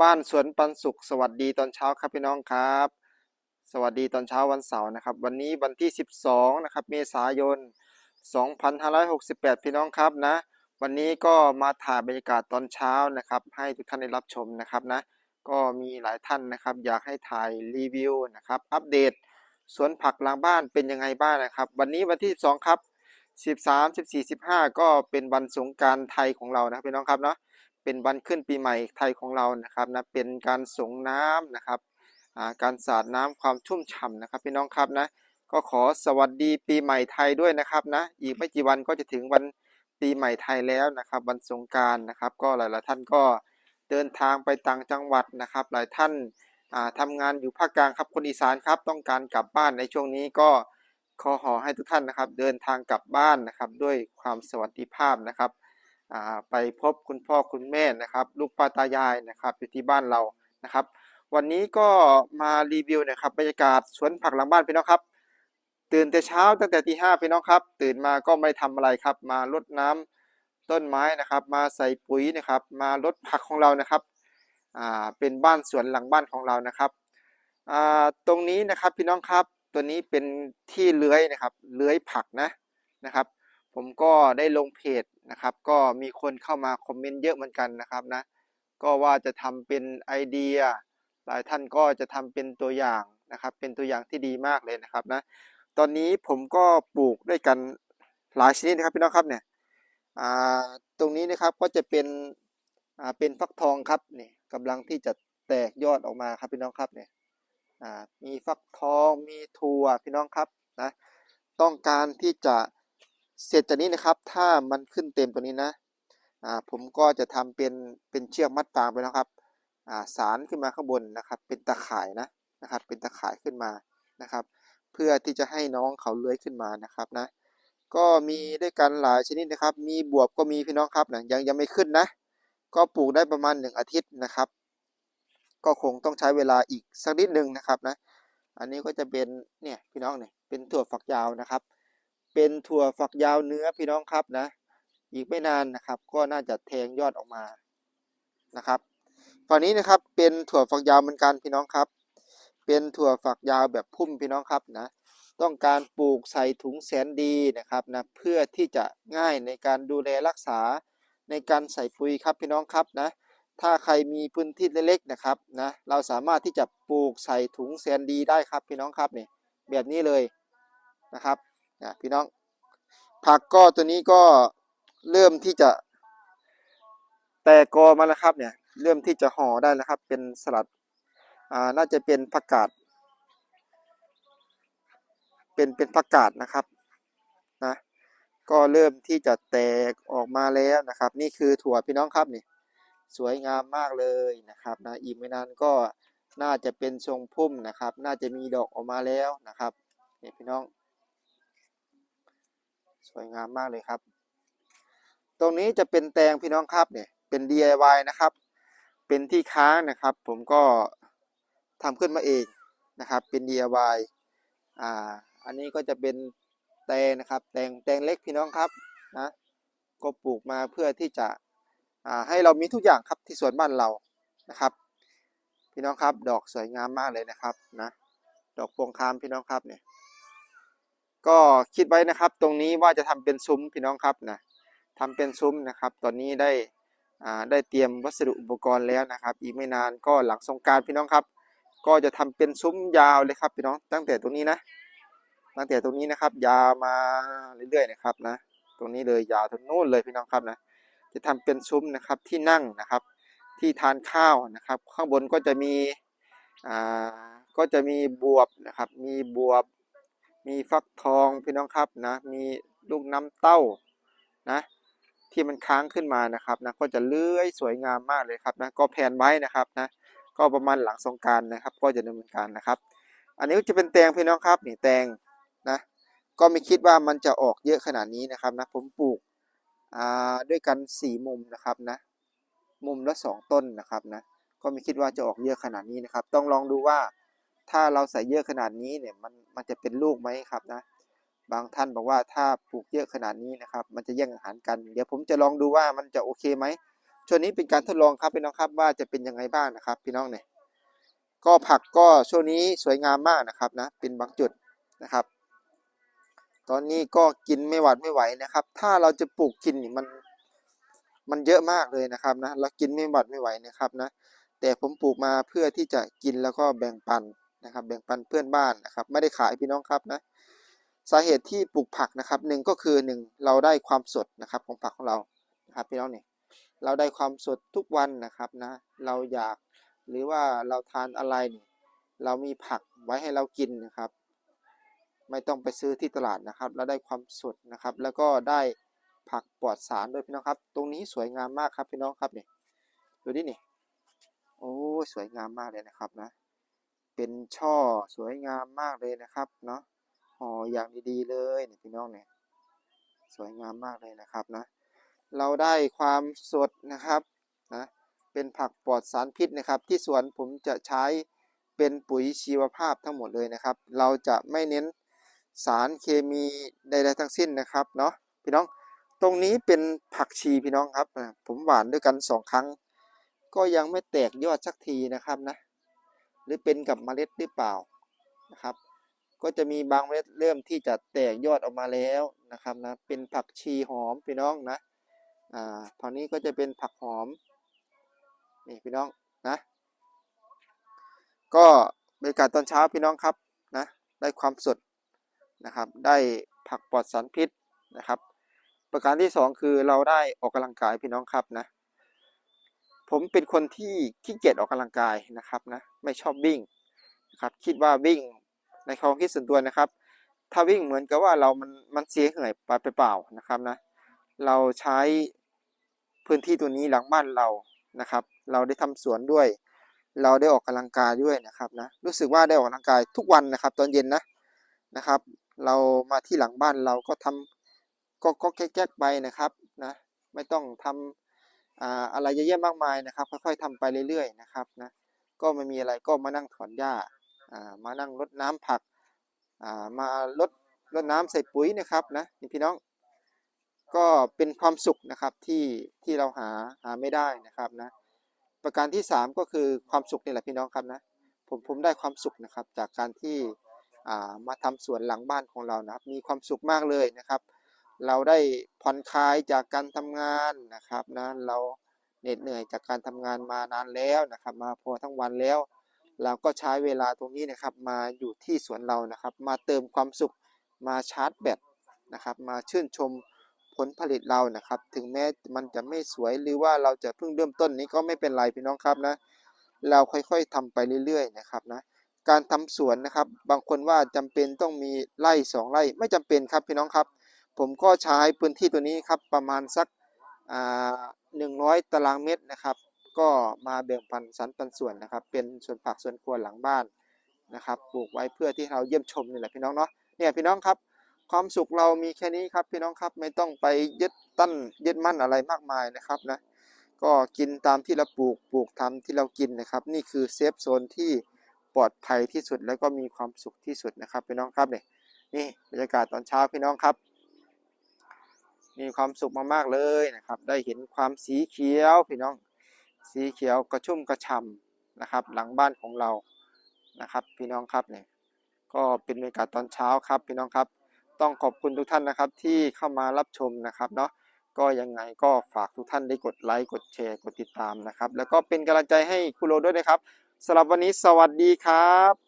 บ้านสวนปันสุข สวัสดีตอนเช้าครับพี่น้องครับ สวัสดีตอนเช้าวันเสาร์นะครับ วันนี้วันที่ 12 นะครับ เมษายน 2568 พี่น้องครับนะ วันนี้ก็มาถ่ายบรรยากาศตอนเช้านะครับ ให้ทุกท่านได้รับชมนะครับนะ ก็มีหลายท่านนะครับ อยากให้ถ่ายรีวิวนะครับ อัปเดตสวนผักหลังบ้านเป็นยังไงบ้างนะครับ วันนี้วันที่12ครับ 13 14 15 ก็เป็นวันสงการไทยของเรานะพี่น้องครับเนาะ เป็นวันขึ้นปีใหม่ไทยของเรานะครับนะเป็นการสงน้ำนะครับการสาดน้ำความชุ่มฉ่ำนะครับพี่น้องครับนะก็ขอสวัสดีปีใหม่ไทยด้วยนะครับนะอีกไม่กี่วันก็จะถึงวันปีใหม่ไทยแล้วนะครับวันสงการนะครับ ก็หลายๆท่านก็เดินทางไปต่างจังหวัดนะครับ หลายท่านอ่าทำงานอยู่ภาคกลางครับคนอีสานครับ ต้องการกลับบ้านในช่วงนี้ก็ขอขอให้ทุกท่านนะครับ เดินทางกลับบ้านนะครับ ด้วยความสวัสดิภาพนะครับ ไปพบคุณพ่อคุณแม่นะครับ ลูกป้าตายายนะครับอยู่ที่บ้านเรานะครับ วันนี้ก็มารีวิวนะครับบรรยากาศสวนผักหลังบ้านพี่น้องครับ ตื่นแต่เช้าตั้งแต่ตีห้าพี่น้องครับ ตื่นมาก็ไม่ทำอะไรครับ มารดน้ำต้นไม้นะครับ มาใส่ปุ๋ยนะครับ มารดผักของเรานะครับอ่าเป็นบ้านสวนหลังบ้านของเรานะครับอ่าตรงนี้นะครับพี่น้องครับตัวนี้เป็นที่เลื้อยนะครับเลื้อยผักนะนะครับ ผมก็ได้ลงเพจ นะครับ ก็มีคนเข้ามาคอมเมนต์เยอะเหมือนกันนะครับนะ ก็ว่าจะทำเป็นไอเดีย หลายท่านก็จะทำเป็นตัวอย่างนะครับ เป็นตัวอย่างที่ดีมากเลยนะครับนะ ตอนนี้ผมก็ปลูกด้วยกันหลายชนิดนะครับพี่น้องครับเนี่ยตรงนี้นะครับก็จะเป็นเป็นฟักทองครับนี่กำลังที่จะแตกยอดออกมาครับพี่น้องครับเนี่ยมีฟักทองมีถั่วพี่น้องครับนะต้องการที่จะ เสร็จจากนี้นะครับถ้ามันขึ้นเต็มตัวนี้นะอ่าผมก็จะทำเป็นเป็นเชือกมัดฟางไปนะครับอ่าสารขึ้นมาข้างบนนะครับ เป็นตะข่ายนะนะครับ เป็นตะข่ายขึ้นมานะครับ เพื่อที่จะให้น้องเขาเลื้อยขึ้นมานะครับนะ ก็มีด้วยกันหลายชนิดนะครับ มีบวบก็มีพี่น้องครับนะยังยังไม่ขึ้นนะ ก็ปลูกได้ประมาณหนึ่งอาทิตย์นะครับ ก็คงต้องใช้เวลาอีกสักนิดหนึ่งนะครับนะ อันนี้ก็จะเป็นเนี่ยพี่น้องเนี่ยเป็นถั่วฝักยาวนะครับ เป็นถั่วฝักยาวเนื้อพี่น้องครับนะ อีกไม่นานนะครับ ก็น่าจะแทงยอดออกมานะครับฝั่งนี้นะครับเป็นถั่วฝักยาวเหมือนกันพี่น้องครับ เป็นถั่วฝักยาวแบบพุ่มพี่น้องครับนะ ต้องการปลูกใส่ถุงแสนดีนะครับนะเพื่อที่จะง่ายในการดูแลรักษาในการใส่ปุ๋ยครับพี่น้องครับนะ ถ้าใครมีพื้นที่เล็กๆนะครับนะเราสามารถที่จะปลูกใส่ถุงแสนดีได้ครับพี่น้องครับเนี่ยแบบนี้เลยนะครับ นะพี่น้อง ผักก็ตัวนี้ก็เริ่มที่จะ แตกกอมาแล้วครับเนี่ย เริ่มที่จะห่อได้แล้วครับ เป็นสลัดอ่าน่าจะเป็นผักกาดเป็นเป็นผักกาดนะครับนะก็เริ่มที่จะแตกออกมาแล้วนะครับ นี่คือถั่วพี่น้องครับนี่สวยงามมากเลยนะครับนะอีกไม่นานก็น่าจะเป็นทรงพุ่มนะครับ น่าจะมีดอกออกมาแล้วนะครับเนี่ยพี่น้อง สวยงามมากเลยครับ ตรงนี้จะเป็นแตงพี่น้องครับเนี่ยเป็น DIY นะครับ เป็นที่ค้างนะครับ ผมก็ทำขึ้นมาเองนะครับ เป็น DIY อ่าอันนี้ก็จะเป็นแตงนะครับ แตงแตงเล็กพี่น้องครับนะก็ปลูกมาเพื่อที่จะอ่าให้เรามีทุกอย่างครับที่สวนบ้านเรานะครับ พี่น้องครับ ดอกสวยงามมากเลยนะครับนะดอกพวงคามพี่น้องครับเนี่ย ก็คิดไว้นะครับตรงนี้ว่าจะทำเป็นซุ้มพี่น้องครับนะทำเป็นซุ้มนะครับ ตอนนี้ได้ได้เตรียมวัสดุอุปกรณ์แล้วนะครับ อีกไม่นานก็หลังสงการพี่น้องครับ ก็จะทำเป็นซุ้มยาวเลยครับพี่น้องตั้งแต่ตรงนี้นะ ตั้งแต่ตรงนี้นะครับ ยาวมาเรื่อยๆนะครับนะ ตรงนี้เลยยาวถึงโน่นเลยพี่น้องครับนะ จะทำเป็นซุ้มนะครับที่นั่งนะครับ ที่ทานข้าวนะครับ ข้างบนก็จะมีอ่าก็จะมีบวบนะครับ มีบวบ มีฟักทองพี่น้องครับนะ มีลูกน้ำเต้านะ ที่มันค้างขึ้นมานะครับนะ ก็จะเลื้อยสวยงามมากเลยครับนะ ก็แผนไว้นะครับนะ ก็ประมาณหลังสงการนะครับ ก็จะดำเนินการนะครับ อันนี้ก็จะเป็นแตงพี่น้องครับนี่แตงนะ ก็ไม่คิดว่ามันจะออกเยอะขนาดนี้นะครับนะ ผมปลูกอ่าด้วยกันสี่มุมนะครับนะ มุมละสองต้นนะครับนะ ก็ไม่คิดว่าจะออกเยอะขนาดนี้นะครับ ต้องลองดูว่า ถ้าเราใส่เยอะขนาดนี้เนี่ยมันมันจะเป็นลูกไหมครับนะ บางท่านบอกว่าถ้าปลูกเยอะขนาดนี้นะครับ มันจะแย่งอาหารกัน เดี๋ยวผมจะลองดูว่ามันจะโอเคไหมช่วงนี้เป็นการทดลองครับพี่น้องครับว่าจะเป็นยังไงบ้างนะครับ พี่น้องเนี่ยก็ผักก็ช่วงนี้สวยงามมากนะครับนะเป็นบางจุดนะครับ ตอนนี้ก็กินไม่หวาดไม่ไหวนะครับ ถ้าเราจะปลูกกินมันมันเยอะมากเลยนะครับนะเรากินไม่หวาดไม่ไหวนะครับนะแต่ผมปลูกมาเพื่อที่จะกินแล้วก็แบ่งปัน นะครับ แบ่งปันเพื่อนบ้านนะครับ ไม่ได้ขายพี่น้องครับนะ สาเหตุที่ปลูกผักนะครับหนึ่งก็คือหนึ่งเราได้ความสดนะครับของผักของเรานะครับพี่น้องเนี่ยเราได้ความสดทุกวันนะครับนะ เราอยากหรือว่าเราทานอะไรนี่เรามีผักไว้ให้เรากินนะครับ ไม่ต้องไปซื้อที่ตลาดนะครับแล้วได้ความสดนะครับ แล้วก็ได้ผักปลอดสารด้วยพี่น้องครับ ตรงนี้สวยงามมากครับพี่น้องครับเนี่ยดูดินี่ยโอ้สวยงามมากเลยนะครับนะ เป็นช่อสวยงามมากเลยนะครับเนาะห่ออย่างดีๆเลยเนี่ยพี่น้องเนี่ยสวยงามมากเลยนะครับนะเราได้ความสดนะครับนะเป็นผักปลอดสารพิษนะครับ ที่สวนผมจะใช้เป็นปุ๋ยชีวภาพทั้งหมดเลยนะครับ เราจะไม่เน้นสารเคมีใดๆทั้งสิ้นนะครับเนาะพี่น้องตรงนี้เป็นผักชีพี่น้องครับ ผมหวานด้วยกันสองครั้ง ก็ยังไม่แตกยอดสักทีนะครับนะ หรือเป็นกับเมล็ดหรือเปล่านะครับ ก็จะมีบางเมล็ดเริ่มที่จะแตกยอดออกมาแล้วนะครับนะเป็นผักชีหอมพี่น้องนะอ่าตอนนี้ก็จะเป็นผักหอมนี่พี่น้องนะ ก็บรรยากาศตอนเช้าพี่น้องครับนะได้ความสดนะครับ ได้ผักปลอดสารพิษนะครับ ประการที่สองคือเราได้ออกกำลังกายพี่น้องครับนะ ผมเป็นคนที่ขี้เกียจออกกำลังกายนะครับนะไม่ชอบวิ่งนะครับคิดว่าวิ่งในความคิดส่วนตัวนะครับ ถ้าวิ่งเหมือนกับว่าเรามันมันเสียเหนื่อยไปเปล่าๆนะครับนะเราใช้พื้นที่ตัวนี้หลังบ้านเรานะครับ เราได้ทำสวนด้วย เราได้ออกกำลังกายด้วยนะครับนะรู้สึกว่าได้ออกกำลังกายทุกวันนะครับ ตอนเย็นนะนะครับ เรามาที่หลังบ้านเราก็ทำก็ก็แก๊กไปนะครับนะไม่ต้องทำอ่า อะไรเยอะแยะมากมายนะครับ ค่อยๆทำไปเรื่อยๆนะครับนะก็ไม่มีอะไรก็มานั่งถอนหญ้ามานั่งรดน้ำผักมาลดรดน้ำใส่ปุ๋ยนะครับนะนี่พี่น้องก็เป็นความสุขนะครับที่ที่เราหาหาไม่ได้นะครับนะประการที่สามก็คือความสุขนี่แหละพี่น้องครับนะผมผมได้ความสุขนะครับจากการที่มาทำสวนหลังบ้านของเรานะครับ มีความสุขมากเลยนะครับ เราได้ผ่อนคลายจากการทำงานนะครับนะเราเหน็ดเหนื่อยจากการทำงานมานานแล้วนะครับ มาพอทั้งวันแล้ว เราก็ใช้เวลาตรงนี้นะครับ มาอยู่ที่สวนเรานะครับ มาเติมความสุขมาชาร์จแบตนะครับ มาชื่นชมผลผลิตเรานะครับ ถึงแม้มันจะไม่สวยหรือว่าเราจะเพิ่งเริ่มต้นนี้ก็ไม่เป็นไรพี่น้องครับนะ เราค่อยๆทำไปเรื่อยๆนะครับนะการทำสวนนะครับ บางคนว่าจำเป็นต้องมีไร่สองไร่ไม่จำเป็นครับพี่น้องครับ ผมก็ใช้พื้นที่ตัวนี้ครับประมาณสักหนึ่งร้อยตารางเมตรนะครับ ก็มาแบ่งปันสรรปันส่วนนะครับ เป็นส่วนผักส่วนครัวหลังบ้านนะครับปลูกไว้เพื่อที่เราเยี่ยมชมนี่แหละพี่น้องเนาะเนี่ยพี่น้องครับ ความสุขเรามีแค่นี้ครับพี่น้องครับไม่ต้องไปยึดตั้นยึดมั่นอะไรมากมายนะครับนะก็กินตามที่เราปลูกปลูกทำที่เรากินนะครับ นี่คือเซฟโซนที่ปลอดภัยที่สุดแล้วก็มีความสุขที่สุดนะครับพี่น้องครับเนี่ยนี่บรรยากาศตอนเช้าพี่น้องครับ มีความสุขมากๆเลยนะครับ ได้เห็นความสีเขียวพี่น้อง สีเขียวกระชุ่มกระชำนะครับ หลังบ้านของเรานะครับ พี่น้องครับเนี่ยก็เป็นบรรยากาศตอนเช้าครับพี่น้องครับ ต้องขอบคุณทุกท่านนะครับที่เข้ามารับชมนะครับเนาะก็ยังไงก็ฝากทุกท่านได้กดไลค์กดแชร์กดติดตามนะครับ แล้วก็เป็นกำลังใจให้คุโรด้วยนะครับสำหรับวันนี้สวัสดีครับ